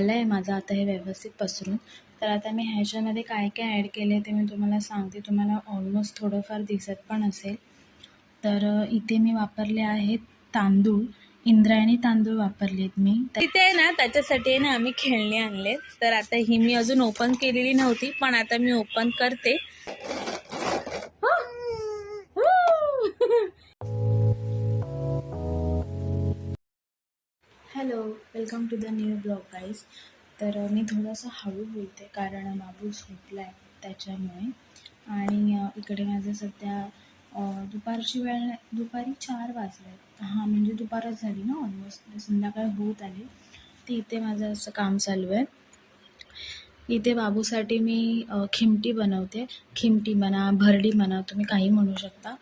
झालं आहे माझं आता हे व्यवस्थित पसरून. तर आता मी ह्याच्यामध्ये काय काय ॲड केले ते मी तुम्हाला सांगते. तुम्हाला ऑलमोस्ट थोडंफार दिसत पण असेल. तर इथे मी वापरले आहेत तांदूळ. इंद्रायणी तांदूळ वापरले आहेत मी. तर तिथे आहे ना त्याच्यासाठी आहे ना आम्ही खेळणी आणले तर आता ही मी अजून ओपन केलेली नव्हती पण आता मी ओपन करते. Welcome to the new blog guys तर मी थोडंसं हळू बोलते कारण बाबू झोपला आहे त्याच्यामुळे. आणि इकडे माझं सध्या दुपारची वेळ दुपारी चार वाजले. आहेत हां म्हणजे दुपारच झाली ना ऑलमोस्ट संध्याकाळ होत आली. ते इथे माझं असं काम चालू आहे. इथे बाबूसाठी मी खिमटी बनवते. खिमटी म्हणा भरडी म्हणा तुम्ही काही म्हणू शकता.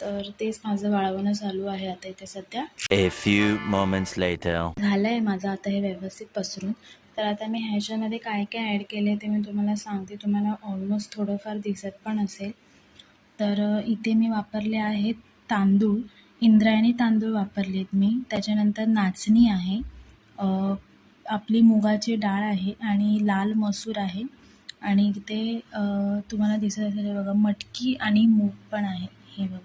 तर तेच माझं वाळवणं चालू आहे आता इथे सध्या. A few moments later. झालं आहे माझं आता हे व्यवस्थित पसरून. तर आता मी ह्याच्यामध्ये काय काय ॲड केले ते मी तुम्हाला सांगते. तुम्हाला ऑलमोस्ट थोडंफार दिसत पण असेल. तर अ, इथे मी वापरले आहेत तांदूळ. इंद्रायणी तांदूळ वापरले आहेत मी. त्याच्यानंतर नाचणी आहे. अ, आपली मुगाची डाळ आहे आणि लाल मसूर आहे. आणि इथे अ, तुम्हाला दिसत असेल हे बघा मटकी आणि मूग पण आहे. हे बघा.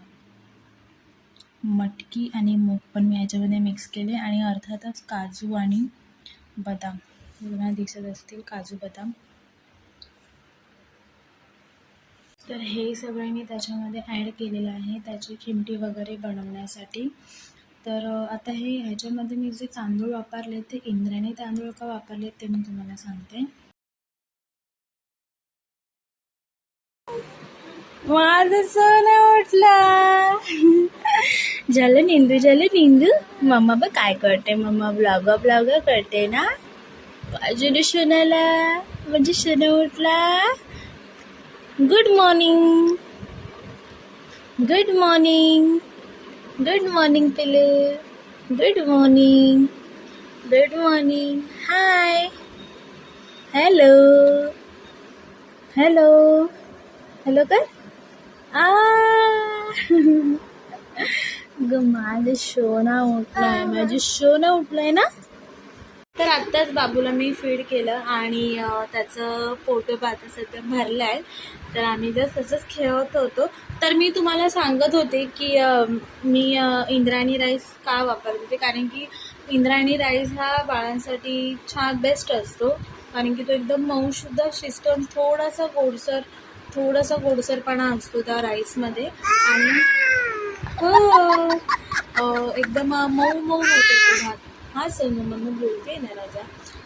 मटकी आणि मूग पण मी ह्याच्यामध्ये मिक्स केले आणि अर्थातच काजू आणि बदाम. तुम्हाला दिसत असतील काजू बदाम. तर हे सगळे मी त्याच्यामध्ये ॲड केलेलं आहे त्याची खिमटी वगैरे बनवण्यासाठी. तर आता हे ह्याच्यामध्ये मी जे तांदूळ वापरले ते इंद्रायणी तांदूळ का वापरले ते मी तुम्हाला सांगते. माझं सोनं उठला. झालं निंदू झालं निंदू। मम्मा बघ काय करते मम्मा ब्लॉगा ब्लॉगा करते ना? अजून सोनाला म्हणजे सोनं उठला. Good morning good morning good morning पिले good morning good morning hi hello hello hello कर आ ग माझं शोना उठलाय. माझी शोना उठलाय ना? तर आत्ताच बाबूला मी फीड केलं आणि त्याचं फोटो पाहता सध्या भरला आहे तर आम्ही जस्ट तसंच खेळत होतो. तर मी तुम्हाला सांगत होते की मी इंद्रायणी राईस का वापरते कारण की इंद्रायणी राईस हा बाळांसाठी छान बेस्ट असतो. कारण की तो एकदम मऊशुद्ध शिजतो थोडासा गोडसर थोडासा गोडसरपणा असतो त्या राईसमध्ये आणि हो. एकदम मऊ मऊ होते तो भात हा सोनू म्हणून बोलते ना राजा.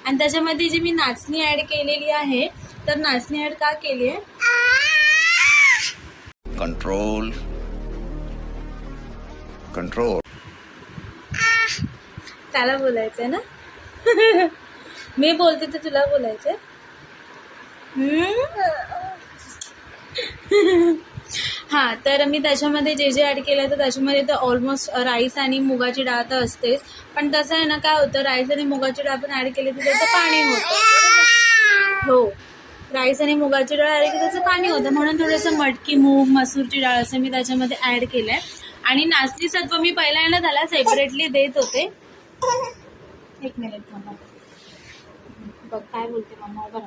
आणि त्याच्यामध्ये जी मी नाचणी ॲड केलेली आहे तर नाचणी ॲड का केली आहे? control control त्याला बोलायचं ना? मी बोलते तर तुला बोलायचं हां तर मी त्याच्यामध्ये जे जे ॲड केलं तर त्याच्यामध्ये तर ऑलमोस्ट राईस आणि मुगाची डाळ तर असतेच. पण तसं आहे ना काय होतं राईस आणि मुगाची डाळ पण ॲड केली तर त्याचं पाणी होतं. हो. राईस आणि मुगाची डाळ ॲड केली त्याचं पाणी होतं. म्हणून थोडंसं मटकी मूग मसूरची डाळ असं मी त्याच्यामध्ये ॲड केलं आहे आणि नाचणी सत्व मी पहिला आहे ना त्याला सेपरेटली देत होते. एक मिनिट थांबा. बघ काय बोलते मम्मा बरं.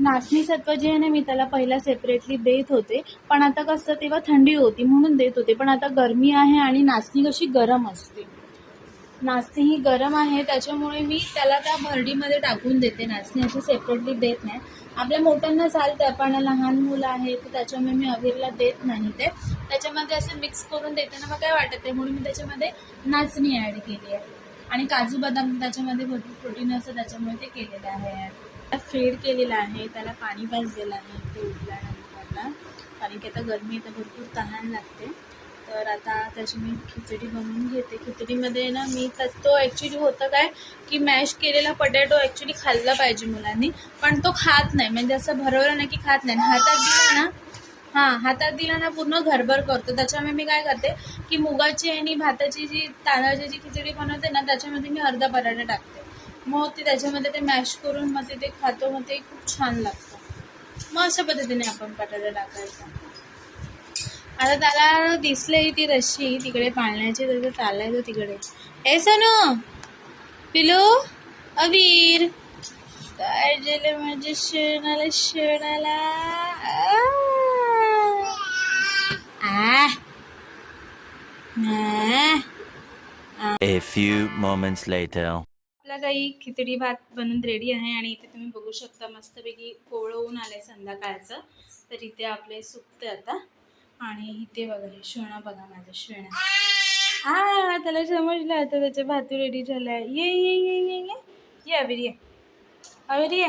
नाचणी सत्व जे आहे ना मी त्याला पहिला सेपरेटली देत होते. पण आता कसं तेव्हा थंडी होती म्हणून देत होते. पण आता गरमी आहे आणि नाचणी कशी गरम असते. नाचणी ही गरम आहे त्याच्यामुळे मी त्याला त्या भरडीमध्ये टाकून देते. नाचणी अशी सेपरेटली देत नाही. आपल्या मोठ्यांना चालतं पण लहान मुलं आहे तर त्याच्यामुळे मी अवीरला देत नाही ते. त्याच्यामध्ये असं मिक्स करून देते ना मग काय वाटत आहे म्हणून मी त्याच्यामध्ये नाचणी ॲड केली आहे. आणि काजू बदाम त्याच्यामध्ये भरपूर प्रोटीन असतं त्याच्यामुळे ते केलेलं आहे. ॲड फेड केलेलं आहे त्याला पाणी भाजलेलं आहे ते उठल्यानंतरला कारण की आता गरमी तर भरपूर तहान लागते. तर आता त्याची मी खिचडी बनवून घेते. खिचडीमध्ये ना मी तर तो ॲक्च्युली होतं काय की मॅश केलेला पटॅटो ॲक्च्युली खाल्ला पाहिजे मुलांनी. पण तो खात नाही. म्हणजे असं भरवलं नाही की खात नाही. हातात दिला ना हां हातात दिला ना पूर्ण घरभर करतो. त्याच्यामुळे मी काय करते की मुगाची आणि भाताची जी तांदळाची जी खिचडी बनवते ना त्याच्यामध्ये मी अर्धा बटाटा टाकते. मग ते त्याच्यामध्ये ते मॅश करून मग ते ते खातो मग ते खूप छान लागतं. मग अशा पद्धतीने आपण बटाटा टाकायचा. आता त्याला दिसली ती रशी तिकडे पाळण्याची तर चाललाय तो तिकडे. ए सोनू! पिलो! अबीर! काय गेले माझ्या शेणाला शेणाला? A few moments later. आपला काही खिचडी भात बनून रेडी आहे आणि इथे तुम्ही बघू शकता मस्तपैकी कोवळं आलं आहे संध्याकाळचं. तर इथे आपले सुकते आता. आणि इथे बघा हे शेणा बघा माझं शेणा. हा त्याला समजलं आता त्याचे भातू रेडी झालाय. ये ये ये ये ये. ये अविर ये अविर ये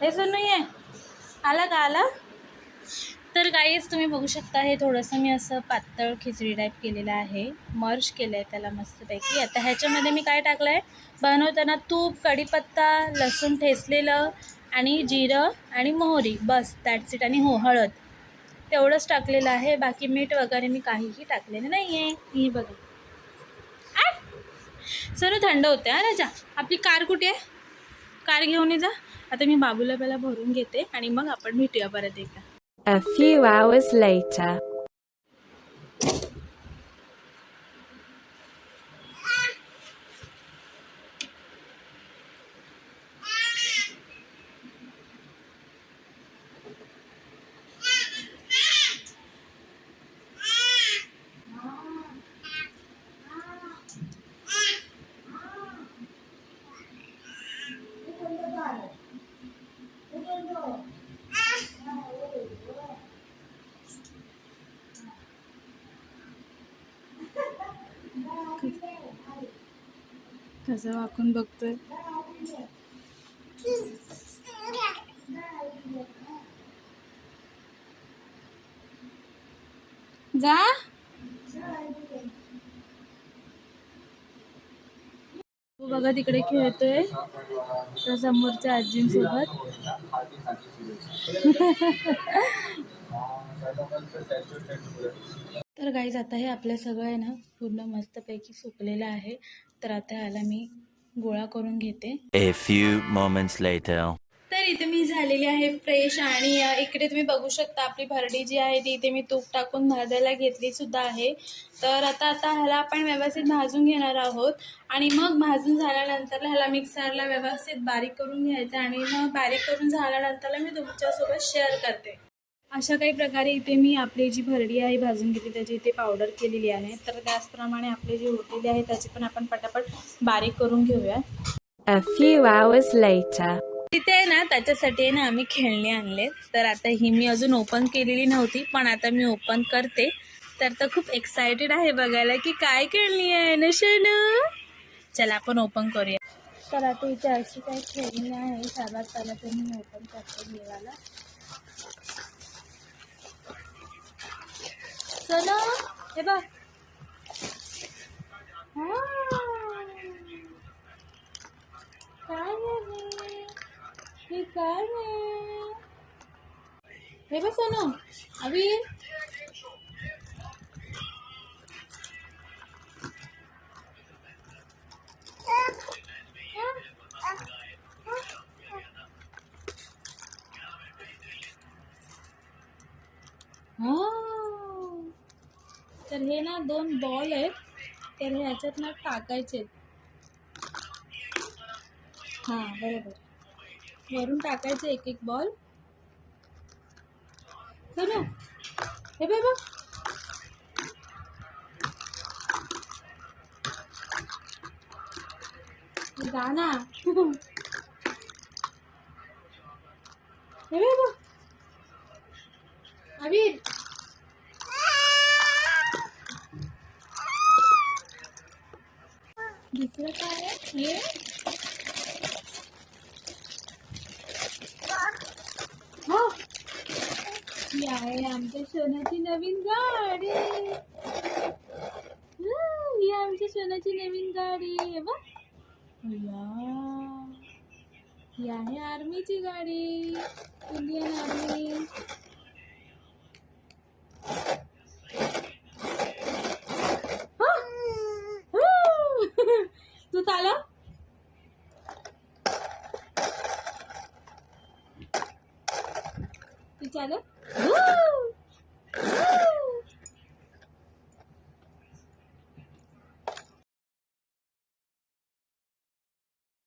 हे सोनू ये. आला का आला? तर काहीच तुम्ही बघू शकता हे थोडंसं मी असं पातळ खिचडी टाईप केलेलं आहे. मर्श केलं आहे त्याला मस्तपैकी. आता ह्याच्यामध्ये मी काय टाकलं आहे बनवताना तूप कढीपत्ता लसूण ठेचलेलं आणि जिरं आणि मोहरी. बस दॅट्स इट आणि हो हळद. तेवढंच टाकलेलं आहे. बाकी मीठ वगैरे मी काहीही टाकलेलं नाही आहे ही बघा. आ! सर्व थंड होते हा राजा. आपली कार कुठे आहे? कार घेऊन ये जा. आता मी बाबूला पहिला भरून घेते आणि मग आपण भेटूया परत एकदा. A few hours later. कसं वाकून बघतोय? जा. तो बघा तिकडे खेळतोय. त्या समोरच्या आजींसोबत. तर गाईज आता हे आपलं सगळं आहे ना पूर्ण मस्तपैकी सुकलेलं आहे. तर आता ह्याला मी गोळा करून घेते. A few moments later. तर इथे मी झालेली आहे फ्रेश आणि अ, इकडे तुम्ही बघू शकता आपली भरडी जी आहे ती इथे मी तूप टाकून भाजायला घेतली सुद्धा आहे. तर आता आता ह्याला आपण व्यवस्थित भाजून घेणार आहोत. आणि मग भाजून झाल्यानंतर ह्याला मिक्सरला व्यवस्थित बारीक करून घ्यायचं आणि मग बारीक करून झाल्यानंतर मी तुमच्यासोबत शेअर करते. अशा काही प्रकारे इथे मी आपली जी भरडी आहे भाजून घेतली त्याची इथे पावडर केलेली आहे तर त्याचप्रमाणे आपले जे उरलेले आहे त्याची पण आपण पटापट बारीक करून घेऊया A few hours later. तिथे आहे ना त्याच्यासाठी आहे ना आम्ही खेळणी आणले. तर आता ही मी अजून ओपन केलेली नव्हती पण आता मी ओपन करते. तर तर खूप एक्सायटेड आहे बघायला की काय खेळणी आहे ना शनू? चला आपण ओपन करूया. तर आता इथे अशी काही खेळणी आहे सर्वात पहिला तर मी ओपन करते घेवाला चलो हे बघ काय हे काय हे बघ सोनू अभि तर हे ना दोन बॉल आहेत. तर हे ह्याच्यात ना टाकायचे हां बरोबर. वरून टाकायचे एक एक बॉल चलो. हे बघ जा ना. हे बघ. अबीर दुसरं काय आहे हे? हो. ही आहे आमच्या सोन्याची नवीन गाडी. हं, आमच्या सोन्याची नवीन गाडी. आहे या. ही आहे आर्मीची गाडी. Indian army. तू चालव. तू चालव